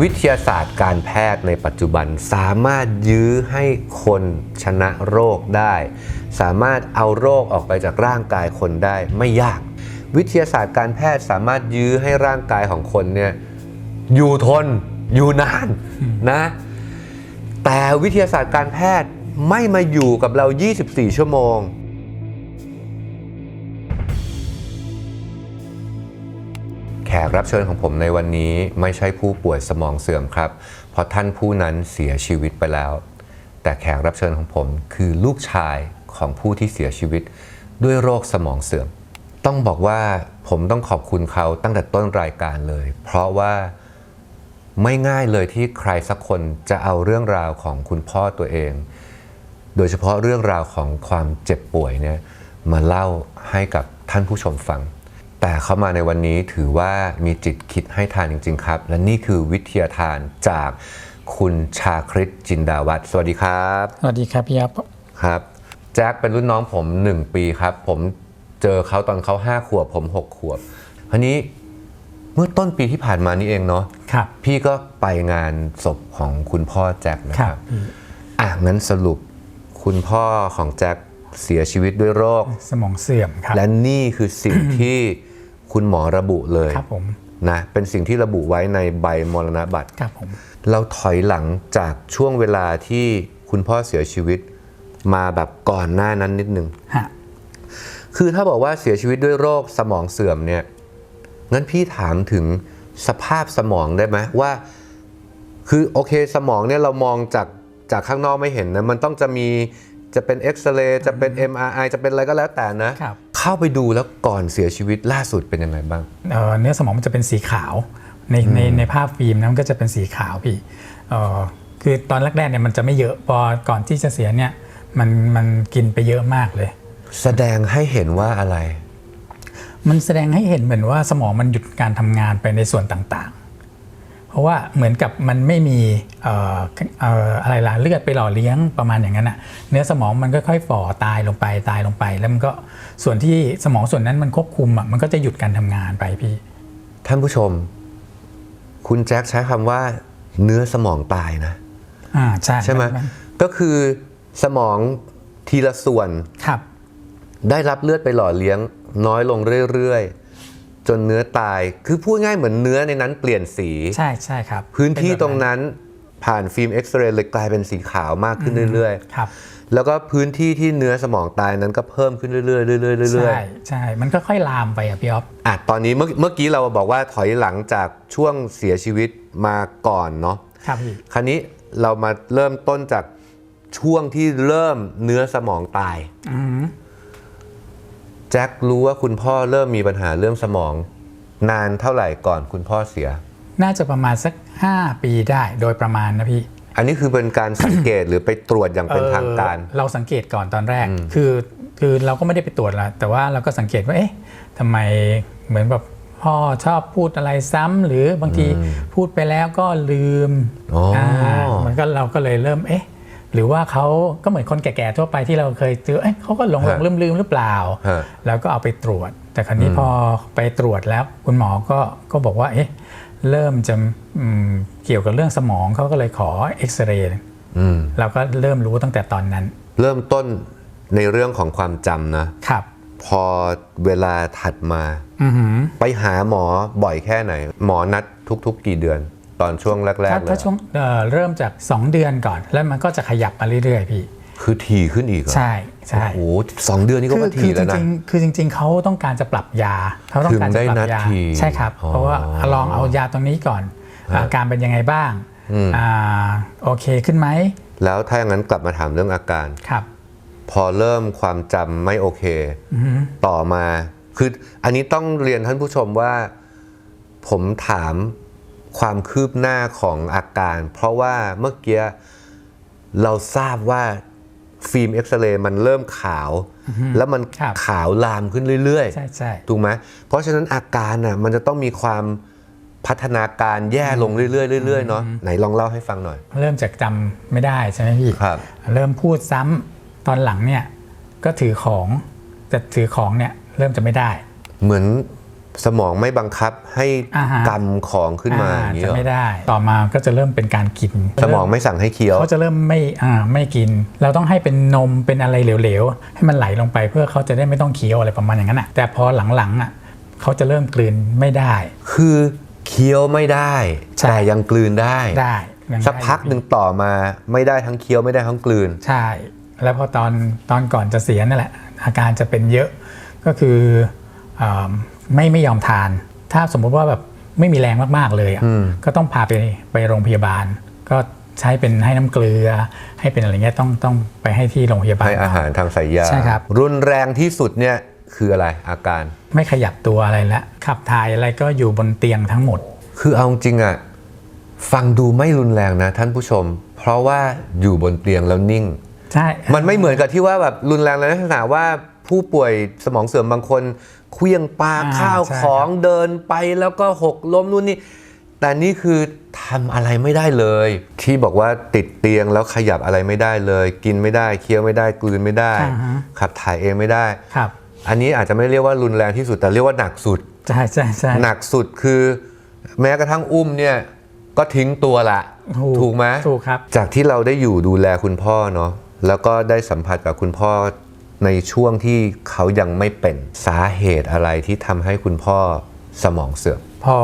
วิทยาศาสตร์การแพทย์ในปัจจุบันสามารถยื้อให้คนชนะโรคได้ สามารถเอาโรคออกไปจากร่างกายคนได้ไม่ยาก วิทยาศาสตร์การแพทย์สามารถยื้อให้ร่างกายของคนเนี่ยอยู่ทนอยู่นานนะ แต่วิทยาศาสตร์การแพทย์ไม่มาอยู่กับเรา 24 ชั่วโมง แขกรับเชิญของผมในวันนี้ไม่ใช่ผู้ป่วยสมองเสื่อมครับ เพราะท่านผู้นั้นเสียชีวิตไปแล้ว แต่แขกรับเชิญของผมคือลูกชายของผู้ที่เสียชีวิต ด้วยโรคสมองเสื่อม ต้องบอกว่าผมต้องขอบคุณเขาตั้งแต่ต้นรายการเลย เพราะว่าไม่ง่ายเลยที่ใครสักคนจะเอาเรื่องราวของคุณพ่อตัวเอง โดยเฉพาะเรื่องราวของความเจ็บป่วยเนี่ยมาเล่าให้กับท่านผู้ชมฟัง แต่เขามาในวันนี้ถือว่ามีจิตคิดให้ทานจริง ๆ ครับ และนี่คือวิทยาทานจากคุณชาคริตจินดาวัฒน์สวัสดีครับ สวัสดีครับพี่ยับครับแจ็คเป็นรุ่นน้องผม 1 ปีครับ ผมเจอเขาตอนเขา5ขวบผม 6 ขวบทีนี้เมื่อต้นปีที่ผ่านมานี่เองเนาะครับ พี่ก็ไปงานศพของคุณพ่อแจ็คนะคครัรับบพี่อะงั้นสรุปคุณพ่อของแจ็คเสียชีวิตด้วยโรคสมองเสื่อมครับ และนี่คือสิ่งที่ คุณหมอระบุเลยครับผมนะเป็นสิ่งที่ระบุไว้ในใบมรณบัตรครับผมเราถอยหลังจากช่วงเวลาที่คุณพ่อเสียชีวิตมาแบบก่อนหน้านั้นนิดนึงฮะคือถ้าบอกว่าเสียชีวิตด้วยโรคสมองเสื่อมเนี่ยงั้นพี่ถามถึงสภาพสมองได้ไหมว่า คือโอเคสมองเนี่ยเรามองจากจากข้างนอกไม่เห็นนะมันต้องจะมีจะเป็นเอ็กซเรย์จะเป็น MRI จะเป็นอะไรก็แล้วแต่นะครับ เข้าไปดูแล้วก่อนเสียชีวิตล่าสุดเป็นยังไงบ้าง เอ่อเนื้อสมองมันจะเป็นสีขาว ในในในภาพฟิล์มนะมันก็จะเป็นสีขาวพี่เอ่อคือตอนแรกๆเนี่ยมันจะไม่เยอะพอก่อนที่จะเสียเนี่ยมันมันกินไปเยอะมากเลย แสดงให้เห็นว่าอะไร มันแสดงให้เห็นเหมือนว่าสมองมันหยุดการทำงานไปในส่วนต่างๆ เพราะว่าเหมือนกับมันไม่มีเอ่อเอ่ออะไรล่ะเลือดไปหล่อเลี้ยงประมาณอย่างนั้นอะเนื้อสมองมันก็ค่อยฝ่อตายลงไปตายลงไป แล้วมันก็ส่วนที่สมองส่วนนั้นมันควบคุมอะมันก็จะหยุดการทำงานไปพี่ ท่านผู้ชม คุณแจ็คใช้คำว่า เนื้อสมองตายนะอ่าใช่ใช่ไหมนก็คือสมองทีละส่วนครับ ได้รับเลือดไปหล่อเลี้ยงน้อยลงเรื่อยๆ จนเนื้อตาย คือพูดง่ายเหมือนเนื้อในนั้นเปลี่ยนสีใช่ใช่ครับพื้นที่เป็ตรงนั้นผ่านฟิล์มเอ็กซเรย์เลยกลายเป็นสีขาวมากขึ้นเรื่อยครับๆแล้วก็พื้นที่ที่เนื้อสมองตายนั้นก็เพิ่มขึ้นเรื่อยๆเรื่อยๆเรื่อยใช่ใช่มันก็ค่อยลามไปอะพี่อ๊อฟๆอะตอนนี้เมื่อเมื่อกี้เราบอกว่าถอยหลังจากช่วงเสียชีวิตมาก่อนเนาะครับพี่คราวนี้เรามาเริ่มต้นจากช่วงที่เริ่มเนื้อสมองตายอืม แจ็ครู้ว่าคุณพ่อเริ่มมีปัญหาเรื่องสมอง นานเท่าไหร่ก่อนคุณพ่อเสีย น่าจะประมาณสัก 5 ปีได้โดยประมาณนะพี่ อันนี้คือเป็นการสังเกตหรือไปตรวจอย่างเป็นทางการเออเราสังเกตก่อนตอนแรก คือคือเราก็ไม่ได้ไปตรวจละแต่ว่าเราก็สังเกตว่าเอ๊ะทำไมเหมือนแบบพ่อชอบพูดอะไรซ้ำหรือบางทีพูดไปแล้วก็ลืมอ๋ออ่มันก็เราก็เลยเริ่มเอ๊ะ หรือว่าเขาก็เหมือนคนแก่ๆทั่วไปที่เราเคยเจอเอ๊ะเขาก็หลงหลงลืมลืมๆหรือเปล่า ฮะ แล้วก็เอาไปตรวจ แต่ครั้นี้พอไปตรวจแล้วคุณหมอก็ก็บอกว่าเอ๊ะเริ่มจะอืมเกี่ยวกับเรื่องสมองเขาก็เลยขอเอ็กซเรย์อืมเราก็เริ่มรู้ตั้งแต่ตอนนั้นเริ่มต้นในเรื่องของความจำนะ ครับพอเวลาถัดมา อือหือ ไปหาหมอบ่อยแค่ไหน หมอนัดทุกๆ กี่เดือน ตอนช่วงแรกถ้าๆเลถ้ายช่วงเอ่อเริ่มจาก 2 เดือนก่อน แล้วมันก็จะขยับมาเรื่อยๆพี่ คือถี่ขึ้นอีกเหรอใช่ใช่โอ้โหสองเดือนนี่ก็คือว่าคืถี่อจแล้วนะ ริงๆคือจริง ๆเขาต้องการจะปรับยาเขาต้องการจะปถึงได้รับนัดยาทีใช่ครับ อ๋อเพราะว่าลองเอายาตรงนี้ก่อนอาการเป็นยังไงบ้างอ่าโอเคขึ้นไหมแล้วถ้าอย่างนั้นกลับมาถามเรื่องอาการ ครับ พอเริ่มความจำไม่โอเค ต่อมา คืออันนี้ต้องเรียนท่านผู้ชมว่า ผมถาม ความคืบหน้าของอาการ เพราะว่าเมื่อกี้เราทราบว่าฟิล์มเอ็กซเรย์มันเริ่มขาว แล้วมันครับขาวลามขึ้นเรื่อยใช่ใช่ๆถูกไหมเพราะฉะนั้นอาการน่ะมันจะต้องมีความพัฒนาการแย่ลงเรื่อยๆเรื่อยๆเนาะไหนลองเล่าให้ฟังหน่อย เริ่มจากจำไม่ได้ใช่ไหมพี่ครับ เริ่มพูดซ้ำตอนหลังเนี่ยก็ถือของจะถือของเนี่ยเริ่มจะไม่ได้ เหมือน สมองไม่บังคับให้อ่าฮะกำของขึ้นมาอย่างนี้จะเหรอไม่ได้ ต่อมาก็จะเริ่มเป็นการกินสมองไม่สั่งให้เคี้ยว เขาจะเริ่มไม่อ่าไม่กิน เราต้องให้เป็นนมเป็นอะไรเหลวๆ ให้มันไหลลงไปเพื่อเขาจะได้ไม่ต้องเคี้ยวอะไรประมาณอย่างนั้นอะแต่พอหลังๆอะเขาจะเริ่มกลืนไม่ได้ คือเคี้ยวไม่ได้ ใช่ แต่ยังกลืนได้ ได้ยังได้สักพักหนึ่งต่อมาไม่ได้ทั้งเคี้ยวไม่ได้ทั้งกลืน ใช่ แล้วพอตอนตอนก่อนจะเสียนั่นแหละ อาการจะเป็นเยอะก็คืออ่า ไม่ไม่ยอมทาน ถ้าสมมุติว่าแบบไม่มีแรงมากๆเลยอะก็ต้องพาไปไปโรงพยาบาล ก็ใช้เป็นให้น้ำเกลือ ให้เป็นอะไรเงี้ยต้องต้องไปให้ที่โรงพยาบาลให้อาหารทางสายยาใช่ครับรุนแรงที่สุดเนี่ยคืออะไรอาการไม่ขยับตัวอะไรแล้วขับถ่ายอะไรก็อยู่บนเตียงทั้งหมด คือเอาจริงอะฟังดูไม่รุนแรงนะท่านผู้ชม เพราะว่าอยู่บนเตียงแล้วนิ่งใช่มันไม่เหมือนกับที่ว่าแบบรุนแรงในลักษณะว่า ผู้ป่วยสมองเสื่อมบางคนเคลี้ยงปลาอ่าข้าวใช่ของครับเดินไปแล้วก็หกล้มนู่นนี่แต่นี่คือทำอะไรไม่ได้เลย ที่บอกว่าติดเตียงแล้วขยับอะไรไม่ได้เลย กินไม่ได้เคี้ยวไม่ได้กลืนไม่ได้อ่าฮะขับถ่ายเองไม่ได้ครับ อันนี้อาจจะไม่เรียกว่ารุนแรงที่สุดแต่เรียกว่าหนักสุดใช่ใช่ใช่หนักสุดคือ แม้กระทั่งอุ้มเนี่ยก็ทิ้งตัวละถูกถูกไหมถูกครับ จากที่เราได้อยู่ดูแลคุณพ่อเนาะแล้วก็ได้สัมผัสกับคุณพ่อ ในช่วงที่เขายังไม่เป็นสาเหตุอะไรที่ทำให้คุณพ่อสมองเสื่อมพอ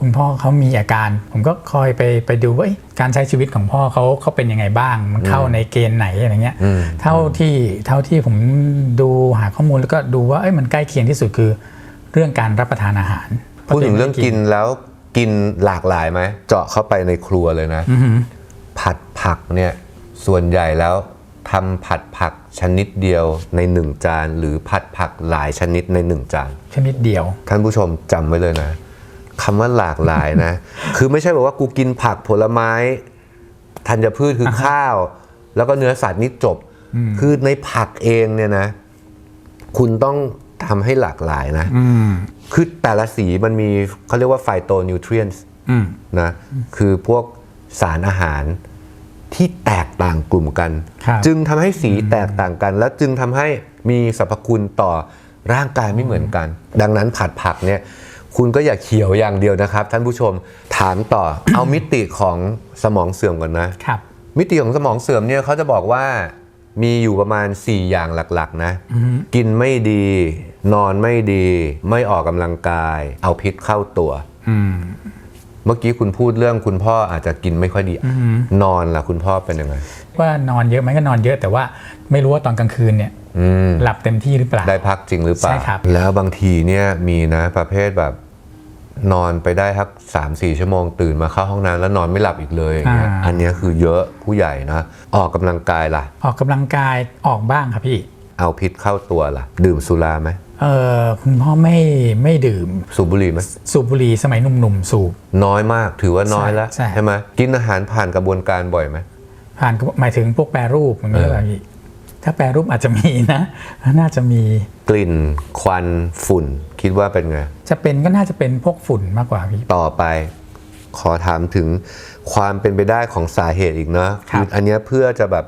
คุณพ่อเขามีอาการ ผมก็คอยไปไปดูว่าเอ๊ะการใช้ชีวิตของพ่อเขาเขาเป็นยังไงบ้าง มันเข้าในเกณฑ์ไหนอะไรเงี้ยอืมเท่าที่เท่าที่ผมดูหาข้อมูลแล้วก็ดูว่าเอ้ยมันใกล้เคียงที่สุดคือเรื่องการรับประทานอาหารพูดถึงเรื่องกินแล้วกินหลากหลายไหมเจาะเข้าไปในครัวเลยนะอือหือผัดผักเนี่ยส่วนใหญ่แล้วทำผัดผัก ชนิดเดียวในหนึ่งจาน หรือผัดผักหลายชนิดในหนึ่งจาน ชนิดเดียว ท่านผู้ชมจำไว้เลยนะคำว่าหลากหลายนะ คือไม่ใช่แบบว่ากูกินผักผลไม้ธัญพืชคือข้าว แล้วก็เนื้อสัตว์นี่จบ คือในผักเองเนี่ยนะ คุณต้องทำให้หลากหลายนะอืมคือแต่ละสีมันมีเขาเรียกว่าไฟโตนิวเทรียนส์อืมนะ คือพวกสารอาหาร ที่แตกต่างกลุ่มกันครับจึงทำให้สีแตกต่างกัน และจึงทำให้มีสรรพคุณต่อร่างกายไม่เหมือนกัน ดังนั้นผัดผักเนี่ยคุณก็อย่าเขียวอย่างเดียวนะครับ ท่านผู้ชมถามต่อเอามิติของสมองเสื่อมก่อนนะครับมิติของสมองเสื่อมเนี่ยเขาจะบอกว่ามีอยู่ประมาณ 4 อย่างหลักๆนะ กินไม่ดี นอนไม่ดี ไม่ออกกำลังกาย เอาพิษเข้าตัวอื มเมื่อกี้คุณพูดเรื่องคุณพ่ออาจจะกินไม่ค่อยดี นอนล่ะคุณพ่อเป็นยังไง ว่านอนเยอะไหมก็นอนเยอะแต่ว่าไม่รู้ว่าตอนกลางคืนเนี่ยอืมหลับเต็มที่หรือเปล่า ได้พักจริงหรือเปล่า ใช่ครับ แล้วบางทีเนี่ยมีนะประเภทแบบนอนไปได้ทักสามสี่ชั่วโมงตื่นมาเข้าห้องน้ำแล้วนอนไม่หลับอีกเลยอย่างเงี้ยอ่า อันเนี้ยคือเยอะผู้ใหญ่นะออกกำลังกายล่ะ ออกกำลังกายออกบ้างครับพี่ เอาพิษเข้าตัวล่ะ ดื่มสุราไหม เออคุณพ่อไม่ไม่ดื่ม สูบบุหรี่ไหมสูบบุหรี่สมัยหนุ่มๆสูบ น้อยมากถือว่าน้อยแล้วใช่ ใช่ไหมกินอาหารผ่านกระบวนการบ่อยไหม ผ่านหมายถึงพวกแปรรูปมันก็เออแบบนี้ถ้าแปรรูปอาจจะมีนะ น่าจะมีกลิ่นควันฝุ่น คิดว่าเป็นไง จะเป็นก็น่าจะเป็นพวกฝุ่นมากกว่าพี่ ต่อไปขอถามถึงความเป็นไปได้ของสาเหตุอีกเนอะครับอันเนี้ยเพื่อจะแบบ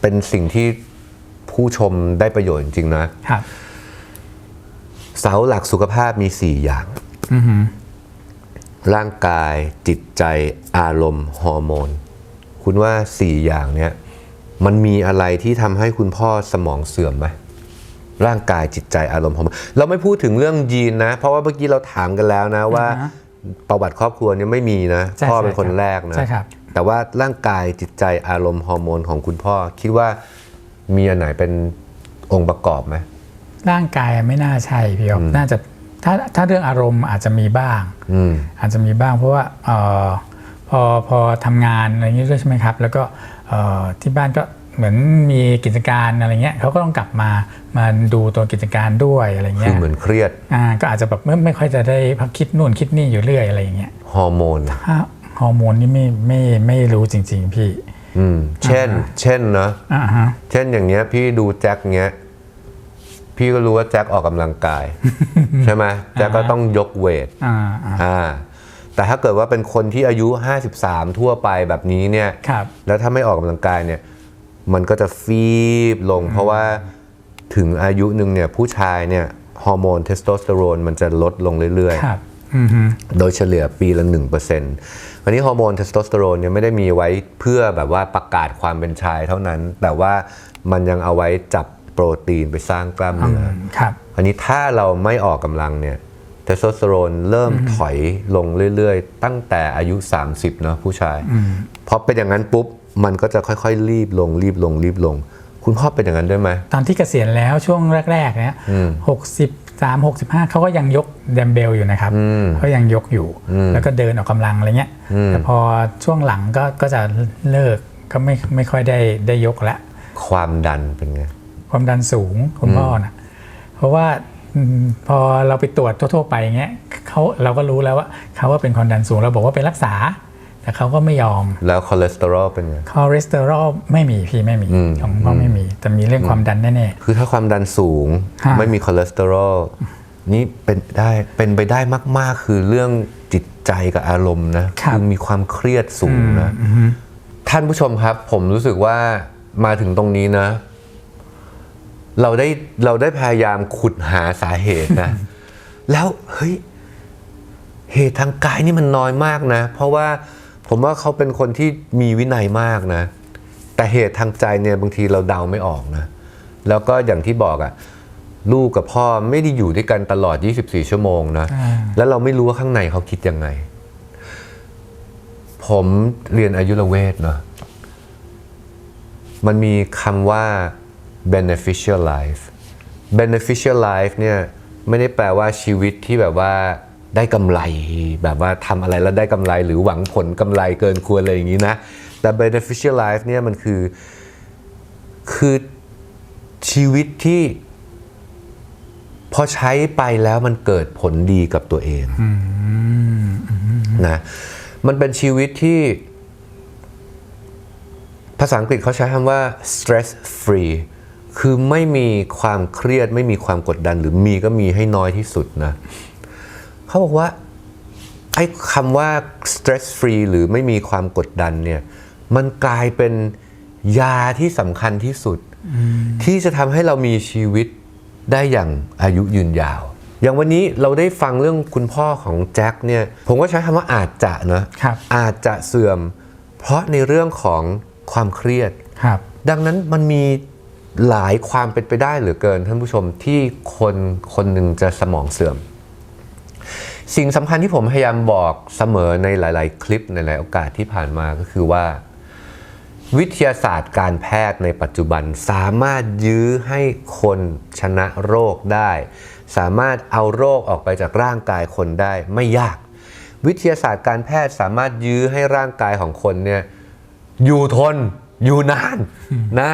เป็นสิ่งที่ ผู้ชมได้ประโยชน์จริงๆนะครับเสาหลักสุขภาพมี 4 อย่างอือหือร่างกายจิตใจอารมณ์ ฮอร์โมน คุณว่า 4 อย่างเนี้ยมันมีอะไรที่ทำให้คุณพ่อสมองเสื่อมไหมร่างกายจิตใจอารมณ์ฮอร์โมนเราไม่พูดถึงเรื่องยีนนะ เพราะว่าเมื่อกี้เราถามกันแล้วนะว่าอ่าฮะประวัติครอบครัวเนี่ยไม่มีนะใช่พ่อเป็นใช่คนครับแรกนะใช่ครับ แต่ว่าร่างกายจิตใจอารมณ์ฮอร์โมนของคุณพ่อคิดว่า มีอันไหนเป็นองค์ประกอบไหมร่างกายไม่น่าใช่พี่อ๊อฟน่าจะถ้าถ้าเรื่องอารมณ์อาจจะมีบ้างอืมอาจจะมีบ้างเพราะว่าเออพอพอทำงานอะไรอย่างนี้ด้วยใช่ไหมครับ แล้วก็เอ่อที่บ้านก็เหมือนมีกิจการอะไรเงี้ยเขาก็ต้องกลับมามาดูตัวกิจการด้วยอะไรคืเงี้อยเหมือนเครียดอ่าก็อาจจะแบบไม่ไม่ค่อยจะได้พักคิดนู่นคิดนี่อยู่เรื่อยอะไรอย่างเงี้ยฮอร์โมนถ้าฮอร์โมนนี่ไม่ไม่ไม่รู้จริง ๆ พี่ อืมเช่น เช่นเนอะอ่าฮะเช่นอย่างเงี้ย พี่ดูแจ็คเงี้ย พี่ก็รู้ว่าแจ็คออกกำลังกาย ใช่ไหมแจ็คก็ต้องยกเวทอ่าอ่าอ่า แต่ถ้าเกิดว่าเป็นคนที่อายุ 53 ทั่วไปแบบนี้เนี่ย ครับ แล้วถ้าไม่ออกกำลังกายเนี่ย มันก็จะฟีบลง เพราะว่าถึงอายุหนึ่งเนี่ยผู้ชายเนี่ยฮอร์โมนเทสโทสเตอโรนมันจะลดลงเรื่อยครับอือฮึๆ โดยเฉลี่ยปีละ1%วันนี้ฮอร์โมนเทสโทสเตอโรนเนี่ยไม่ได้มีไว้เพื่อแบบว่าประกาศความเป็นชายเท่านั้น แต่ว่ามันยังเอาไว้จับโปรตีนไปสร้างกล้ามเนื้ออครับอันนี้ถ้าเราไม่ออกกำลังเนี่ยเทสโทสเตอโรนเริ่มถอยลงเรื่อยๆ ตั้งแต่อายุ 30เนอะผู้ชายพอเป็นอย่างนั้นปุ๊บ มันก็จะค่อยๆ รีบลงรีบลงรีบลง คุณพ่อเป็นอย่างนั้นด้วยไหมตอนที่เกษียณแล้วช่วงแรกๆเนี้ยหกสิบ สามหกสิบห้าเขาก็ยังยกเดมเบลอยู่นะครับเขายังยกอยู่ แล้วก็เดินออกกำลังอะไรเงี้ยแต่พอช่วงหลังก็ก็จะเลิกก็ไม่ไม่ค่อยได้ได้ยกละ ความดันเป็นไง ความดันสูงคุณพ่อนะเพราะว่าอืมพอเราไปตรวจทั่วๆไปเงี้ยเขาเราก็รู้แล้วว่าเขาว่าเป็นความดันสูงเราบอกว่าไปรักษา แต่เขาก็ไม่ยอม แล้วคอเลสเตอรอลเป็นไงคอเลสเตอรอลไม่มีพี่ไม่มีของพ่อไม่มีแต่มีเรื่องความดันแน่คือถ้าความดันสูงฮะไม่มีคอเลสเตอรอลนี่เป็นได้เป็นไปได้มาก ๆ คือเรื่องจิตใจกับอารมณ์นะครับอมีความเครียดสูงนะท่านผู้ชมครับ ผมรู้สึกว่ามาถึงตรงนี้นะ เราได้เราได้พยายามขุดหาสาเหตุนะ แล้วเฮ้ยเหตุทางกายนี่มันน้อยมากนะ เพราะว่า ผมว่าเขาเป็นคนที่มีวินัยมากนะ แต่เหตุทางใจเนี่ยบางทีเราเดาไม่ออกนะ แล้วก็อย่างที่บอกอะลูกกับพ่อไม่ได้อยู่ด้วยกันตลอด 24 ชั่วโมงนะอ่าแล้วเราไม่รู้ว่าข้างในเขาคิดยังไง ผมเรียนอายุรเวทเนาะมันมีคำว่า beneficial life beneficial life เนี่ยไม่ได้แปลว่าชีวิตที่แบบว่า ได้กำไรแบบว่าทำอะไรแล้วได้กำไรหรือหวังผลกำไรเกินควรอะไรอย่างนี้นะ แต่ beneficial life เนี่ยมันคือ คือชีวิตที่พอใช้ไปแล้วมันเกิดผลดีกับตัวเองนะมันเป็นชีวิตที่ ภาษาอังกฤษเขาใช้คำว่า stress free คือไม่มีความเครียดไม่มีความกดดันหรือมีก็มีให้น้อยที่สุดนะ เขาบอกว่าไอ้คำว่า stress free หรือไม่มีความกดดันเนี่ยมันกลายเป็นยาที่สำคัญที่สุด ที่จะทำให้เรามีชีวิตได้อย่างอายุยืนยาว อย่างวันนี้เราได้ฟังเรื่องคุณพ่อของแจ็คเนี่ยผมก็ใช้คำว่าอาจจะนะครับอาจจะเสื่อม เพราะในเรื่องของความเครียดๆครับดังนั้นมันมีหลายความเป็นไปได้เหลือเกินท่านผู้ชมที่คนคนหนึ่งจะสมองเสื่อม สิ่งสำคัญที่ผมพยายามบอกเสมอในหลาย ๆ คลิปในหลายโอกาสที่ผ่านมาก็คือว่า วิทยาศาสตร์การแพทย์ในปัจจุบันสามารถยื้อให้คนชนะโรคได้ สามารถเอาโรคออกไปจากร่างกายคนได้ไม่ยาก วิทยาศาสตร์การแพทย์สามารถยื้อให้ร่างกายของคนเนี่ยอยู่ทนอยู่นานนะ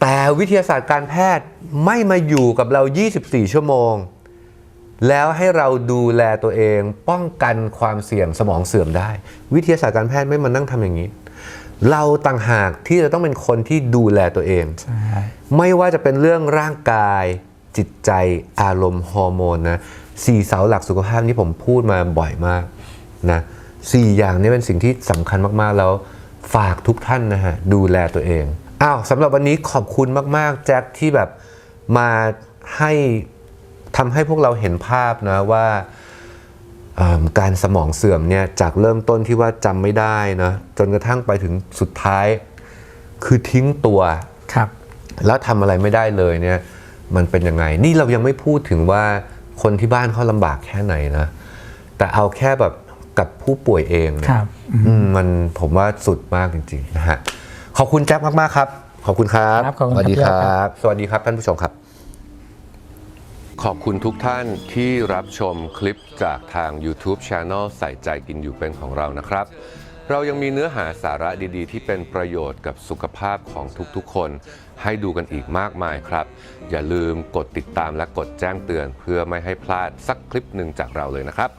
แต่วิทยาศาสตร์การแพทย์ไม่มาอยู่กับเรา 24 ชั่วโมง แล้วให้เราดูแลตัวเองป้องกันความเสี่ยงสมองเสื่อมได้ วิทยาศาสตร์การแพทย์ไม่มานั่งทำอย่างนี้ เราต่างหากที่จะต้องเป็นคนที่ดูแลตัวเองใช่ไม่ว่าจะเป็นเรื่องร่างกายจิตใจอารมณ์ฮอร์โมนนะสี่เสาหลักสุขภาพที่ผมพูดมาบ่อยมากนะสี่อย่างนี้เป็นสิ่งที่สำคัญมากๆแล้วฝากทุกท่านนะฮะดูแลตัวเองอ้าวสำหรับวันนี้ขอบคุณมากๆแจ็คที่แบบมาให้ ทำให้พวกเราเห็นภาพนะว่าเอิ่มการสมองเสื่อมเนี่ยจากเริ่มต้นที่ว่าจำไม่ได้นะจนกระทั่งไปถึงสุดท้าย คือทิ้งตัวครับแล้วทำอะไรไม่ได้เลยเนี่ยมันเป็นยังไง นี่เรายังไม่พูดถึงว่าคนที่บ้านเขาลำบากแค่ไหนนะแต่เอาแค่แบบกับผู้ป่วยเองเนี่ยครับอืมมันผมว่าสุดมากจริงๆนะฮะขอบคุณแจ็คมากๆครับ ขอบคุณครับครับขอบคุณสวัสดีคครัรับบสวัสดีครับท่านผู้ชมครับ ขอบคุณทุกท่านที่รับชมคลิปจากทาง YouTube Channel ใส่ใจกินอยู่เป็นของเรานะครับ เรายังมีเนื้อหาสาระดีๆ ที่เป็นประโยชน์กับสุขภาพของทุกๆ คน ให้ดูกันอีกมากมายครับ อย่าลืมกดติดตามและกดแจ้งเตือน เพื่อไม่ให้พลาดสักคลิปหนึ่งจากเราเลยนะครับ